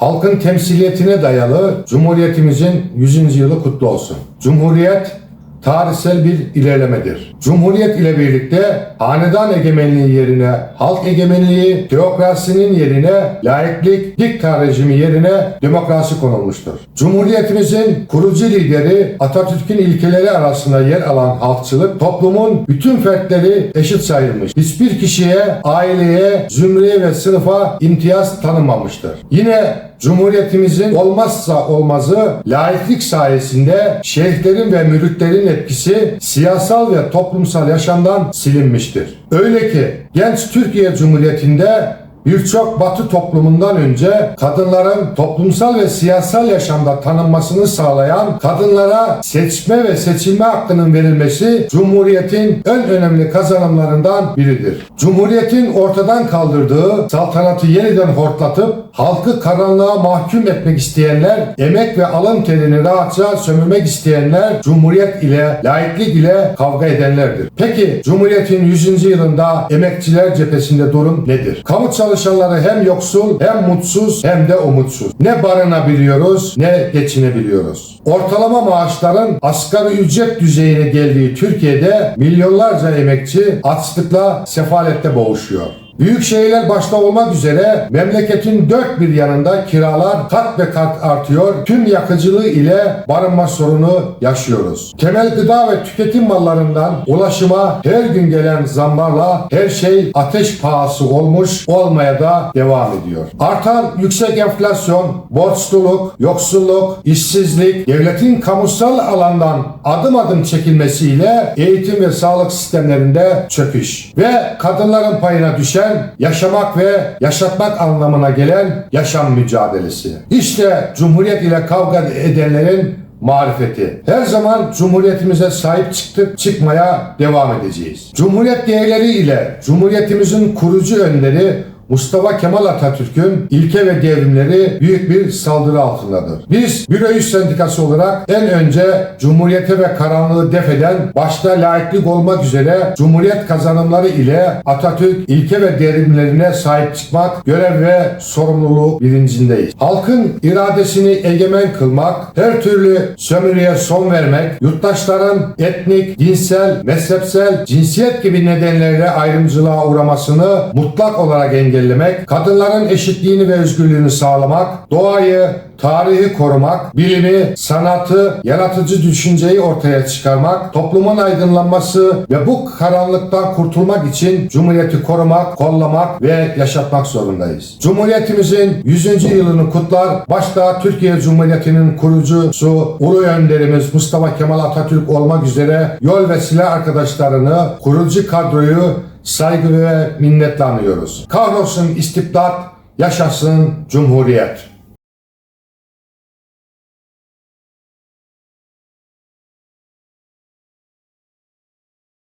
halkın temsiliyetine dayalı Cumhuriyetimizin 100. yılı kutlu olsun. Cumhuriyet tarihsel bir ilerlemedir. Cumhuriyet ile birlikte hanedan egemenliği yerine halk egemenliği, teokrasinin yerine laiklik, dikta rejimi yerine demokrasi konulmuştur. Cumhuriyetimizin kurucu lideri Atatürk'ün ilkeleri arasında yer alan halkçılık toplumun bütün fertleri eşit sayılmış. Hiçbir kişiye, aileye, zümreye ve sınıfa imtiyaz tanınmamıştır. Yine Cumhuriyetimizin olmazsa olmazı laiklik sayesinde şeyhlerin ve müritlerin etkisi siyasal ve toplumsal yaşamdan silinmiştir. Öyle ki genç Türkiye Cumhuriyeti'nde birçok batı toplumundan önce kadınların toplumsal ve siyasal yaşamda tanınmasını sağlayan kadınlara seçme ve seçilme hakkının verilmesi Cumhuriyet'in en önemli kazanımlarından biridir. Cumhuriyet'in ortadan kaldırdığı saltanatı yeniden hortlatıp halkı karanlığa mahkum etmek isteyenler, emek ve alın terini rahatça sömürmek isteyenler Cumhuriyet ile, laiklik ile kavga edenlerdir. Peki Cumhuriyet'in 100. yılında emekçiler cephesinde durum nedir? Kamu çalışanları hem yoksul, hem mutsuz, hem de umutsuz. Ne barınabiliyoruz, ne geçinebiliyoruz. Ortalama maaşların asgari ücret düzeyine geldiği Türkiye'de milyonlarca emekçi açlıkla, sefalette boğuşuyor. Büyük şehirler başta olmak üzere memleketin dört bir yanında kiralar kat ve kat artıyor. Tüm yakıcılığı ile barınma sorunu yaşıyoruz. Temel gıda ve tüketim mallarından ulaşıma her gün gelen zamlarla her şey ateş pahası olmuş olmaya da devam ediyor. Artan yüksek enflasyon, borçluluk, yoksulluk, işsizlik, devletin kamusal alandan adım adım çekilmesiyle eğitim ve sağlık sistemlerinde çöküş ve kadınların payına düşen yaşamak ve yaşatmak anlamına gelen yaşam mücadelesi. İşte Cumhuriyet ile kavga edenlerin marifeti. Her zaman Cumhuriyetimize sahip çıktık, çıkmaya devam edeceğiz. Cumhuriyet değerleri ile Cumhuriyetimizin kurucu önderi Mustafa Kemal Atatürk'ün ilke ve devrimleri büyük bir saldırı altındadır. Biz Büro İş Sendikası olarak en önce Cumhuriyete ve karanlığı def eden başta laiklik olmak üzere Cumhuriyet kazanımları ile Atatürk ilke ve devrimlerine sahip çıkmak görev ve sorumluluğu bilincindeyiz. Halkın iradesini egemen kılmak, her türlü sömürüye son vermek, yurttaşların etnik, dinsel, mezhepsel, cinsiyet gibi nedenlerle ayrımcılığa uğramasını mutlak olarak engellemek, kadınların eşitliğini ve özgürlüğünü sağlamak, doğayı, tarihi korumak, bilimi, sanatı, yaratıcı düşünceyi ortaya çıkarmak, toplumun aydınlanması ve bu karanlıktan kurtulmak için Cumhuriyeti korumak, kollamak ve yaşatmak zorundayız. Cumhuriyetimizin 100. yılını kutlar, başta Türkiye Cumhuriyeti'nin kurucusu Ulu Önderimiz Mustafa Kemal Atatürk olmak üzere yol ve silah arkadaşlarını, kurucu kadroyu saygı ve minnetle anıyoruz. Kahrolsun istibdat, yaşasın Cumhuriyet.